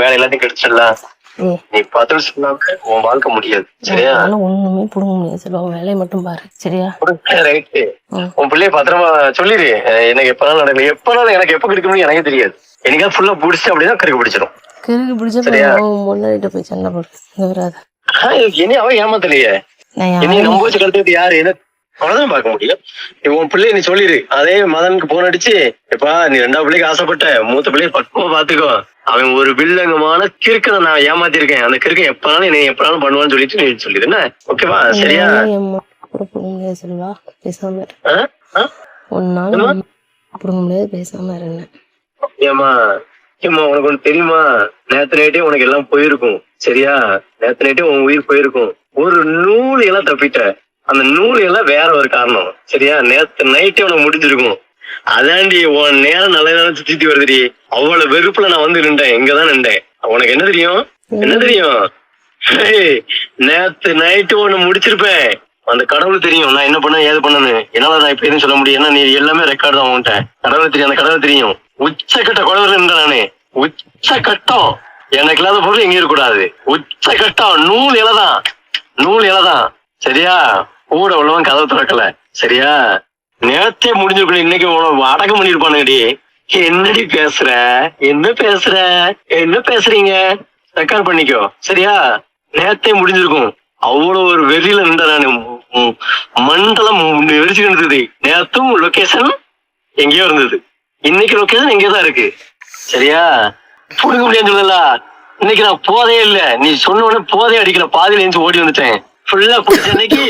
வேலை எல்லாத்தையும் கிடைச்சிடலாம் நீ பதில் சொன்னாக்க உன் வாழ்க்கை முடியாது சரியா? ஒண்ணுமே புடுங்க முடியாது செல்வா உன் வேலையை மட்டும் பாரு சரியா? ரைட்டு. உன் பிள்ளைய பத்திரமா சொல்லிடு எனக்கு எப்பனாலும் நடக்கல. எப்பனாலும் எனக்கு எப்ப கிடைக்கணும்னு எனக்கே தெரியாது. எனக்கா ஃபுல்லா புடிச்சு அப்படிதான் கருக்கு பிடிச்சிடும் கிறுக்கு பிடிச்ச? முன்னாடிட்ட போய் சண்டை போடு. வராத. இனி அவன் ஏமாத்தலையே. இனி நம்ப வச்சு கழுத்தது யாரு? என்ன அவ்வளவுதான் பார்க்க முடியும் உன் பிள்ளைய நீ சொல்லிடு அதே மதனுக்கு போன் அடிச்சு எப்பா நீ ரெண்டாவது பிள்ளைக்கு ஆசைப்பட்ட மூத்த பிள்ளைய பக்குவமா பாத்துக்கோ. அவன் ஒரு வில்லங்கமான கிறுக்கனை நான் ஏமாத்திருக்கேன். அந்த கிறுக்கன் எப்பனாலும் என்னை எப்பனாலும் பண்ணுவான்னு சொல்லிட்டு நீ சொல்லிடு. என்ன? ஓகேவா சரியா? செல்வா? பேசாம முடியாது இருந்தேன் ஏமா ஏமா உனக்கு ஒண்ணு தெரியுமா? நேத்து நைட்டே உனக்கு எல்லாம் போயிருக்கும். சரியா? நேத்து நைட்டே உன் உயிர் போயிருக்கும். ஒரு நூல் எல்லாம் தப்பிட்ட. அந்த நூல் எல்லாம் வேற ஒரு காரணம். சரியா? நேத்து நைட்டே உனக்கு முடிஞ்சிருக்கும். அதாண்டி உன் நேரம் நல்ல நேரம் சுத்தி வருதுடி. அவ்வளவு வெறுப்புல நான் வந்து நின்றேன். இங்கதான் நின்றேன். உனக்கு என்ன தெரியும்? என்ன தெரியும்? நேத்து நைட்டு ஒண்ணு முடிச்சிருப்பேன். அந்த கடவுள் தெரியும். நான் என்ன பண்ண ஏது பண்ணனு என்னால நான் இப்ப எதுவும் சொல்ல முடியும். ஏன்னா நீ எல்லாமே ரெக்கார்ட் தான் உன்கிட்ட. கடவுள் தெரியும். அந்த கடவுள் தெரியும். உச்சக்கட்ட குழந்தை நின்ற நானு. உச்சக்கட்டம். எனக்கு இல்லாத பொருள் எங்க இருக்கக்கூடாது. உச்சக்கட்டம். நூல் இலதான். நூல் இலதான். சரியா? கூட உள்ளவன் கதவை திறக்கல. சரியா? நேரத்தே முடிஞ்சிருக்கணும் இன்னைக்கு உனக்கு அடக்கம் பண்ணிருப்பானுங்கடி. என்னடி பேசுற? என்ன பேசுற? என்ன பேசுறீங்க? ரெக்கார்ட் பண்ணிக்கோ. சரியா? நேரத்தே முடிஞ்சிருக்கும். அவ்வளவு ஒரு வெறியில நின்ற நானு. மண்டலம் வெறிச்சு இருந்தது. நேரத்தும் லொகேஷன் எங்கேயோ இருந்தது. இன்னைக்கு லொகேஷன் எங்கேயோ தான் இருக்கு. சரியா? புடுங்க முடியாது சொல்லல இன்னைக்கு நான் போதே இல்ல. நீ சொன்ன உடனே போதே அடிக்கல. பாதியில எழுந்து ஓடி வந்துட்டேன். ஃபுல்லா குடிச்ச இன்னைக்கு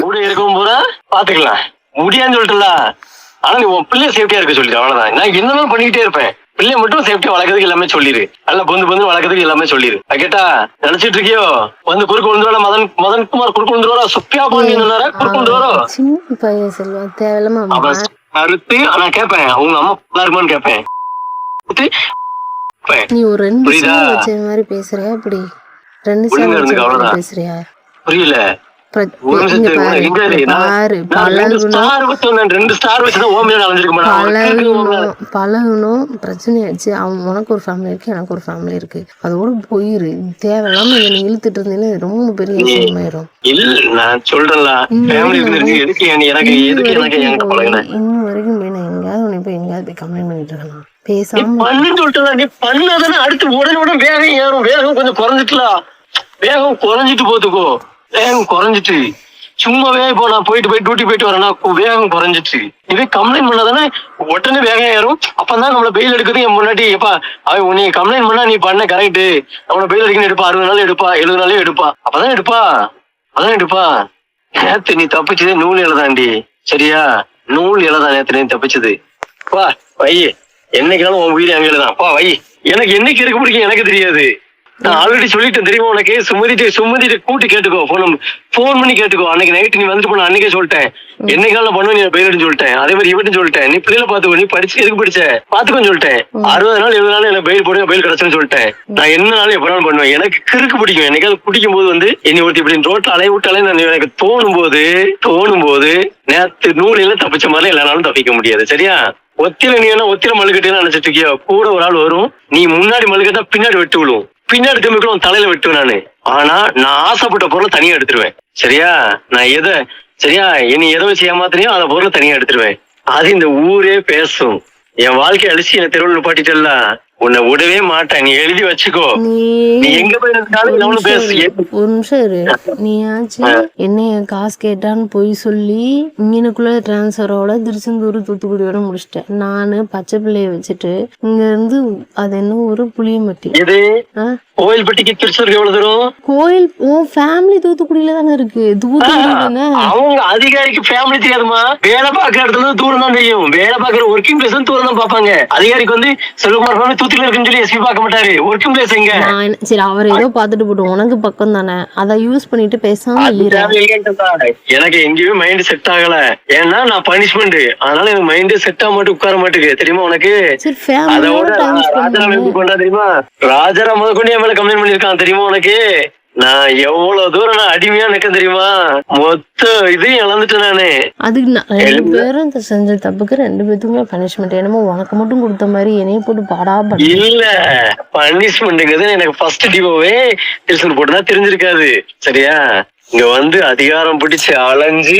கூட இருக்கும் போறா பாத்துக்கலாம். முடியான்னு சொல்லிட்டுல ஆனா நீ உன் பிள்ளைய சேஃப்டியா இருக்க சொல்லிடு அவ்வளவுதான். நான் என்னதான் பண்ணிக்கிட்டே இருப்பேன். பிள்ளைய மட்டும் சேஃப்டியா வளர்க்கறதுக்கு எல்லாமே சொல்லிரு நல்லா பொந்து பொந்து வளர்க்கறதுக்கு எல்லாமே சொல்லிரு கேட்டா நினைச்சிட்டு இருக்கியோ? வந்து குறுக்கு விழுந்துருவா மதன் மதன் குமார் குறுக்கு விழுந்துருவா சுப்பியா குறுக்கு சின்ன பையன் செல்வா தேவையில்லாம அப்ப கருத்து நான் கேட்பேன் அவங்க அம்மா நல்லா இருக்குமான்னு கேட்பேன். நீ ஒரு ரெண்டு வச்ச மாதிரி பேசுறியா அப்படி? ரெண்டு. பேசுறியா? புரியல. பழகணும் ஸ்டார் வச்சு வந்தேன். ரெண்டு ஸ்டார் வச்சுதான் ஓமியா அலைஞ்சிருக்க பழகணும் பழகணும் பிரச்சனை ஆயிடுச்சு. அவன் உனக்கு ஒரு ஃபேமிலி இருக்கு எனக்கு ஒரு ஃபேமிலி இருக்கு. அதோட போயிரு. தேவையில்லாம இதை இழுத்துட்டு இருந்தீங்கன்னா இது ரொம்ப பெரிய விஷயமாயிரும். நான் சொல்றேன்ல. இன்னும் வரைக்கும் போய் நான் எங்கேயாவது உன்னை போய் எங்கேயாவது போய் கம்ப்ளைண்ட் பண்ணிட்டு இருக்கேன் நீ பேசாம சொல்லிட்டு நீ பண்ணாதானே அடுத்து உடனே உடனே வேகம் ஏறும். வேகம் கொஞ்சம் குறைஞ்சிட்டுலாம் வேகம் குறைஞ்சிட்டு போத்துக்கோ வேகம் குறைஞ்சிட்டு சும்மாவே இப்போ நான் போயிட்டு போய் டியூட்டி போயிட்டு வரேன்னா வேகம் குறைஞ்சிச்சு. இதே கம்ப்ளைண்ட் பண்ணாதானே உடனே வேகம் ஏறும். அப்பதான் நம்மள பெயில் எடுக்கிறது என் முன்னாடி எப்பா அவன் நீ கம்ப்ளைண்ட் பண்ணா நீ பண்ண கரெக்டு அவனை பெயில் அடிக்கணும் எடுப்பா அறுபது நாள் எடுப்பா எழுபது நாளே எடுப்பா. அப்பதான் எடுப்பா? அதான் எடுப்பா? நேத்து நீ தப்பிச்சது நூல் எழுதாண்டி சரியா? நூல் இலதான் நேத்து நீ தப்பிச்சது. வா வை என்னைக்குனாலும் உன் உயிர் அங்கே எழுதான் பா வை எனக்கு என்னைக்கு இருக்க பிடிக்கும்? எனக்கு தெரியாது. நான் ஆல்ரெடி சொல்லிட்டேன் தெரியுமா உனக்கு? சுமதிட்டு சுமதிட்டு கூட்டி கேட்டுக்கோ. போன் போன் பண்ணி கேட்டுக்கோ. அன்னைக்கு நைட் நீ வந்துட்டு போன அன்னைக்கே சொல்லிட்டேன். என்னைக்கால பண்ணுவ நீ பெயில் சொல்லிட்டேன். அதே மாதிரி இவட்டும் சொல்லிட்டேன். நீ பிள்ளைல பாத்துக்கோ நீ படிச்சு எதுக்கு படிச்ச? பாத்துக்கோன்னு சொல்லிட்டேன். அறுபது நாள் எழுபது நாள் எனக்கு பெயில் போடுங்க பெயில் கிடைச்சுன்னு சொல்லிட்டேன். நான் என்ன நாளும் எப்ப பண்ணுவேன். எனக்கு கிறுக்கு பிடிக்கும். என்னைக்காவது குடிக்கும் போது வந்து என்னை ஒருத்தி இப்படி ரோட்ல அலைய விட்டாலே நான் எனக்கு தோணும் போது தோணும் போது நேத்து நூலில தப்பிச்ச மாதிரி எல்லா நாளும் தப்பிக்க முடியாது. சரியா? ஒத்தில நீ என்ன ஒத்தில மல்லுக்கட்டேன்னு நினைச்சிட்டு இருக்கியோ? கூட ஒரு ஆள் வரும். நீ முன்னாடி மல்லுக்கட்டா பின்னாடி வெட்டு விழுவும். பின்னாடி திரும்பிக்கும் உன் தலையில வெட்டுவேன் நானு. ஆனா நான் ஆசைப்பட்ட பொருளை தனியா எடுத்துருவேன். சரியா? நான் எதை சரியா? இனி எதை செய்ய ஏமாத்துறியோ அந்த பொருளை தனியா எடுத்துருவேன். அது இந்த ஊரே பேசும். என் வாழ்க்கை அழிச்சு என் தெருவில் நிப்பாட்டிட்டல்ல. உன்னை விடவே மாட்டேன். நீ எழுதி வச்சுக்கோ. நீ எங்க போய் இருந்தாலும் ஒரு எவனும் நிமிஷம் பேசு. ஒரு நிமிஷம் இரு நீயாச்சு என்னைய காசு கேட்டான்னு போய் சொல்லி இங்கனுக்குள்ள டிரான்ஸ்ஃபரோட திருச்செந்தூர் தூத்துக்குடி வரை முடிச்சிட்டேன். நானு பச்சை பிள்ளைய வச்சுட்டு இங்க இருந்து அது என்ன ஒரு புளியம்பட்டி. இது? கோயில்பட்டிக்கு திருச்சூருக்கு எவ்வளவு தூரம்? கோயில் உன் ஃபேமிலி தூத்துக்குடியில தானே இருக்கு? தூத்துக்குடி அவங்க அதிகாரிக்கு ஃபேமிலி தெரியாதுமா வேலை பார்க்குற இடத்துல தூரம் தான் தெரியும். வேலை பார்க்குற ஒர்க்கிங் பிளேஸ் தூரம் தான் பார்ப்பாங்க. அதிகாரிக்கு வந்து செல்வகுமார் ஃபேமிலி தூத்துக்குள்ள இருக்குன்னு சொல்லி எஸ்பி பார்க்க மாட்டாரு. ஒர்க்கிங் பிளேஸ் எங்க? சரி அவர் ஏதோ பார்த்துட்டு போட்டோம் உனக்கு பக்கம் தானே. அதை யூஸ் பண்ணிட்டு பேசாம. எனக்கு எங்கேயுமே மைண்ட் செட் ஆகல. ஏன்னா நான் பனிஷ்மெண்ட் அதனால எனக்கு மைண்ட் செட் ஆக மாட்டு உட்கார மாட்டுக்கு. தெரியுமா உனக்கு? அதோட ராஜாராம் எப்படி தெரியுமா? ராஜாராம் முத கொண்டு என் மேல கம்ப்ளைண்ட் பண்ணிருக்கான் தெரியுமா உனக்கு? நான் எவ்வளவு தூரம் நான் அடிமையா நிக்க தெரியுமா? மொத்த இதையும் இழந்துட்டேன் நானு. அதுக்கு நான் ரெண்டு பேரும் இந்த செஞ்ச தப்புக்கு ரெண்டு பேத்துக்குமே பனிஷ்மெண்ட் என்னமோ உனக்கு மட்டும் கொடுத்த மாதிரி என்னைய போட்டு பாடா இல்ல பனிஷ்மெண்ட்ங்கிறது எனக்கு ஃபர்ஸ்ட் டிவோவே டியூஷன் போட்டுதான் தெரிஞ்சிருக்காது. சரியா? இங்க வந்து அதிகாரம் பிடிச்சு அலைஞ்சு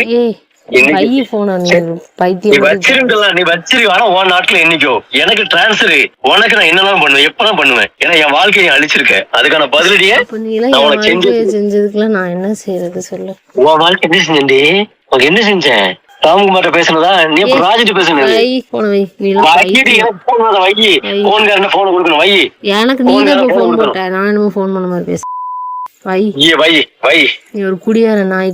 போன நீ நீ பைத்தியம் வச்சிருக்கலாம் நீ வச்சிரு ஆனா உன் நாட்டுல என்னைக்கோ எனக்கு டிரான்ஸ்ஃபர் உனக்கு நான் என்னெல்லாம் பண்ணுவேன்? எப்பதான் பண்ணுவேன்? ஏன்னா என் வாழ்க்கையை அழிச்சிருக்க. அதுக்கான பதிலடியே நான் உனக்கு செஞ்சு- செஞ்சதுக்குலாம் நான் என்ன செய்யறது சொல்லு. உன் வாழ்க்கை என்ன செஞ்சேன்டி? உனக்கு என்ன செஞ்சேன்? ராம்குமார்ட்ட பேசுனதா? நீ ராஜிட்ட பேசுனது? வை போன வை. நீ எல்லாம் வையடி பைத்தியம். எனக்கு போன் வை. வை. போன்காரன போன கொடுக்கணும். வை. எனக்கு நீ தான். போட்ட. நான் என்னமோ ஃபோன் பண்ண மாதிரி பேச. வை. வை வை. நீ ஒரு குடியார நாய்